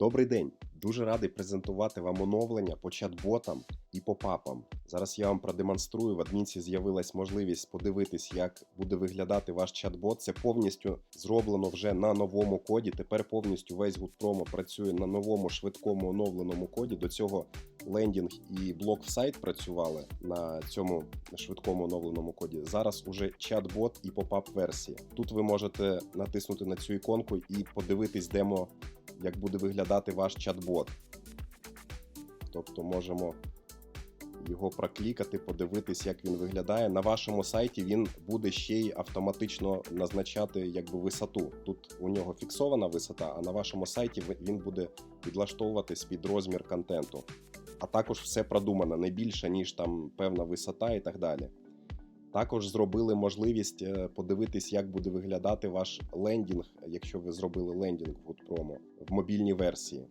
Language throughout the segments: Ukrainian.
Добрий день! Дуже радий презентувати вам оновлення по чат-ботам і по папам. Зараз я вам продемонструю. В адмінці з'явилась можливість подивитись, як буде виглядати ваш чат-бот. Це повністю зроблено вже на новому коді. Тепер повністю весь GoodPromo працює на новому швидкому оновленому коді. До цього лендінг і блок в сайт працювали на цьому швидкому оновленому коді. Зараз уже чат-бот і попап версії. Тут ви можете натиснути на цю іконку і подивитись демо як буде виглядати ваш чат-бот. Тобто можемо його проклікати, подивитись, як він виглядає. На вашому сайті він буде ще й автоматично назначати якби висоту. Тут у нього фіксована висота, а на вашому сайті він буде підлаштовуватись під розмір контенту. А також все продумано не більше, ніж там певна висота і так далі. Також зробили можливість е, подивитись, як буде виглядати ваш лендінг, якщо ви зробили лендінг в GoodPromo в мобільній версії.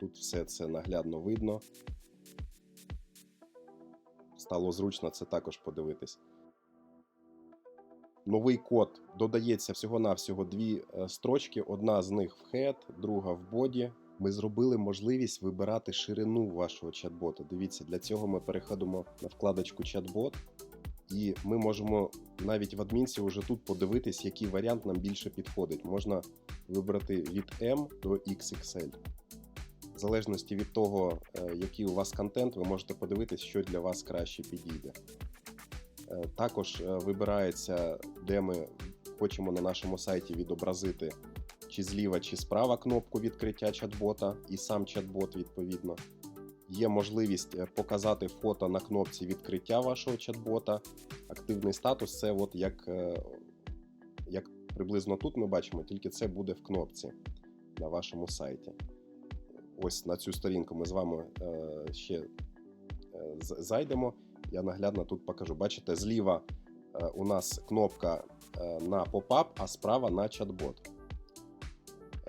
Тут все це наглядно видно. Стало зручно це також подивитись. Новий код додається всього-навсього дві е, строчки. Одна з них в head, друга в body. Ми зробили можливість вибирати ширину вашого чат-бота. Дивіться, для цього ми переходимо на вкладочку чат-бот, і ми можемо навіть в адмінці вже тут подивитись, який варіант нам більше підходить. Можна вибрати від M до XXL. В залежності від того, е, який у вас контент, ви можете подивитись, що для вас краще підійде. Е, Також е, вибирається, де ми хочемо на нашому сайті відобразити чи зліва, чи справа кнопку відкриття чат-бота і сам чат-бот відповідно. Є можливість е, показати фото на кнопці відкриття вашого чат-бота. Активний статус це от як, е, як приблизно тут ми бачимо, тільки це буде в кнопці на вашому сайті. Ось на цю сторінку ми з вами е, ще зайдемо. Я наглядно тут покажу. Бачите, зліва у нас кнопка на попап, а справа на чат-бот.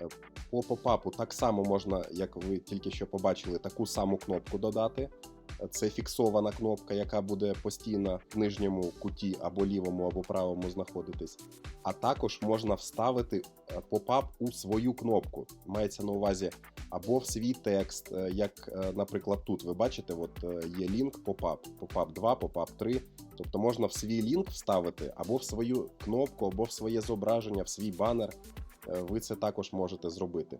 Е, По попапу так само можна, як ви тільки що побачили, таку саму кнопку додати. Е, Це фіксована кнопка, яка буде постійно в нижньому куті або лівому, або правому знаходитись. А також можна вставити е, попап у свою кнопку. Мається на увазі або в свій текст, як, наприклад, тут ви бачите, от є лінк попап, попап 2, попап 3. Тобто можна в свій лінк вставити або в свою кнопку, або в своє зображення, в свій банер. Е, Ви це також можете зробити.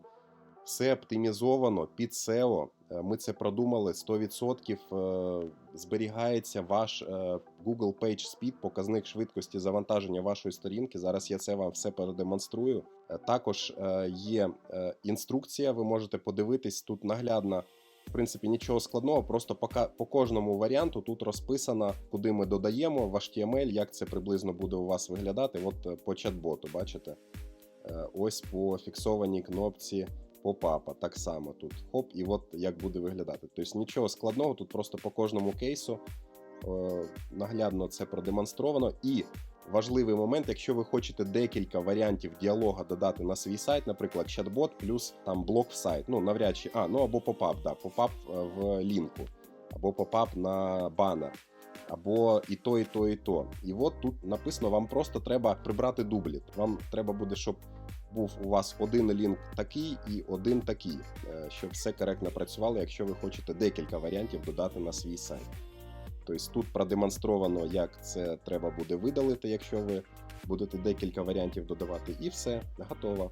Все оптимізовано під SEO. Е, Ми це продумали 100%. е, Зберігається ваш Google Page Speed, показник швидкості завантаження вашої сторінки. Зараз я це вам все продемонструю. Е, Також є інструкція. Ви можете подивитись тут наглядно. В принципі, нічого складного, просто по, по кожному варіанту тут розписано, куди ми додаємо в HTML, як це приблизно буде у вас виглядати. От по чат-боту, бачите? Е, Ось по фіксованій кнопці попапа. Так само тут. Хоп, і от як буде виглядати. Тобто нічого складного, тут просто по кожному кейсу е, наглядно це продемонстровано. І важливий момент, якщо ви хочете декілька варіантів діалога додати на свій сайт, наприклад, чат-бот плюс там блок в сайт. Ну, навряд чи, а, ну або попап, да, попап е, в лінку, або попап на банер. Або і то, і то, і то. І от тут написано: вам просто треба прибрати дубліт. Вам треба буде, щоб був у вас один лінк такий і один такий, е, щоб все коректно працювало, якщо ви хочете декілька варіантів додати на свій сайт. Тобто тут продемонстровано, як це треба буде видалити, якщо ви будете декілька варіантів додавати, і все, готово.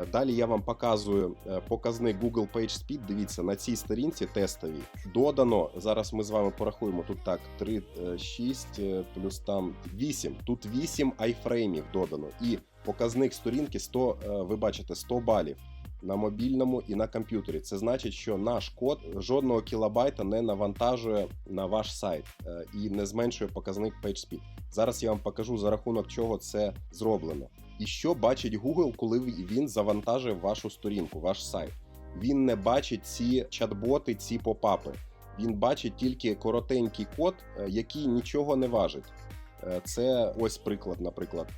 Е, Далі я вам показую е, показник Google PageSpeed. Дивіться, на цій сторінці тестовій додано. Зараз ми з вами порахуємо. Тут так, 3, 6 плюс там 8. Тут 8 айфреймів додано. І показник сторінки 100, е, ви бачите, 100 балів на мобільному і на комп'ютері. Це значить, що наш код жодного кілобайта не навантажує на ваш сайт е, і не зменшує показник PageSpeed. Зараз я вам покажу за рахунок чого це зроблено. І що бачить Google, коли він завантажує вашу сторінку, ваш сайт. Він не бачить ці чат-боти, ці попапи. Він бачить тільки коротенький код, е, який нічого не важить. Це ось приклад, наприклад.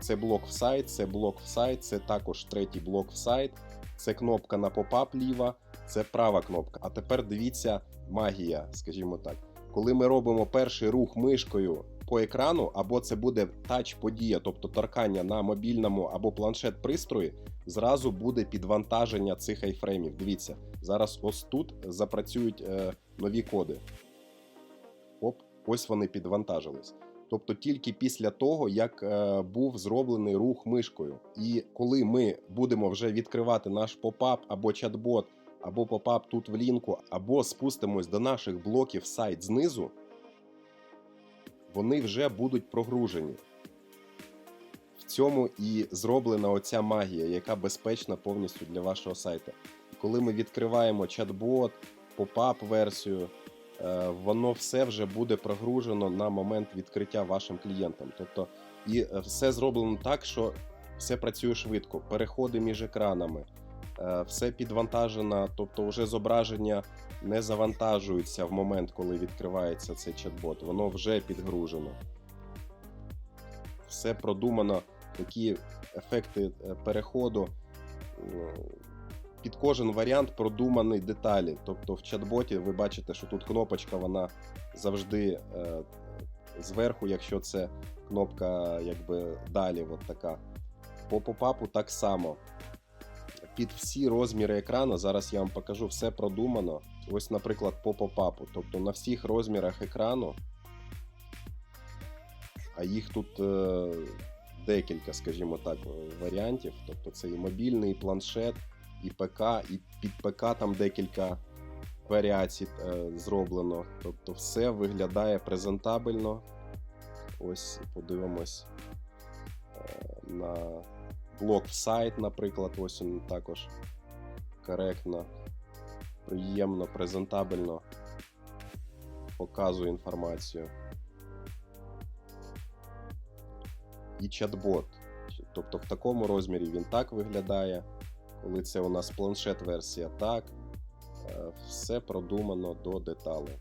Це блок в сайт, це блок в сайт, це також третій блок в сайт, це кнопка на попап ліва, це права кнопка. А тепер дивіться магія, скажімо так. Коли ми робимо перший рух мишкою по екрану, або це буде тач-подія, тобто торкання на мобільному або планшет-пристрої, зразу буде підвантаження цих айфреймів. Дивіться, зараз ось тут запрацюють е, нові коди. Оп, ось вони підвантажились. Тобто тільки після того, як е, був зроблений рух мишкою. І коли ми будемо вже відкривати наш попап або чат-бот, або попап тут в лінку, або спустимось до наших блоків сайт знизу, вони вже будуть прогружені. В цьому і зроблена оця магія, яка безпечна повністю для вашого сайту. Коли ми відкриваємо чат-бот, попап версію, е, воно все вже буде прогружено на момент відкриття вашим клієнтам. Тобто, і е, все зроблено так, що все працює швидко, переходи між екранами, е, все підвантажено, тобто вже зображення не завантажується в момент, коли відкривається цей чат-бот, воно вже підгружено. Все продумано, такі ефекти е, переходу. Під кожен варіант продумані деталі. Тобто в чат-боті ви бачите, що тут кнопочка, вона завжди е, зверху, якщо це кнопка якби далі, от така. По попапу так само. Під всі розміри екрану, зараз я вам покажу, все продумано. Ось, наприклад, по попапу. Тобто на всіх розмірах екрану, а їх тут е, декілька, скажімо так, варіантів. Тобто це і мобільний, і планшет, і ПК, і під ПК там декілька варіацій е, зроблено. Тобто все виглядає презентабельно. Ось подивимось е, на блок сайт, наприклад, ось він також коректно, приємно, презентабельно показує інформацію. І чат-бот. Тобто в такому розмірі він так виглядає. Коли це у нас планшет-версія, так. Е, Все продумано до деталей.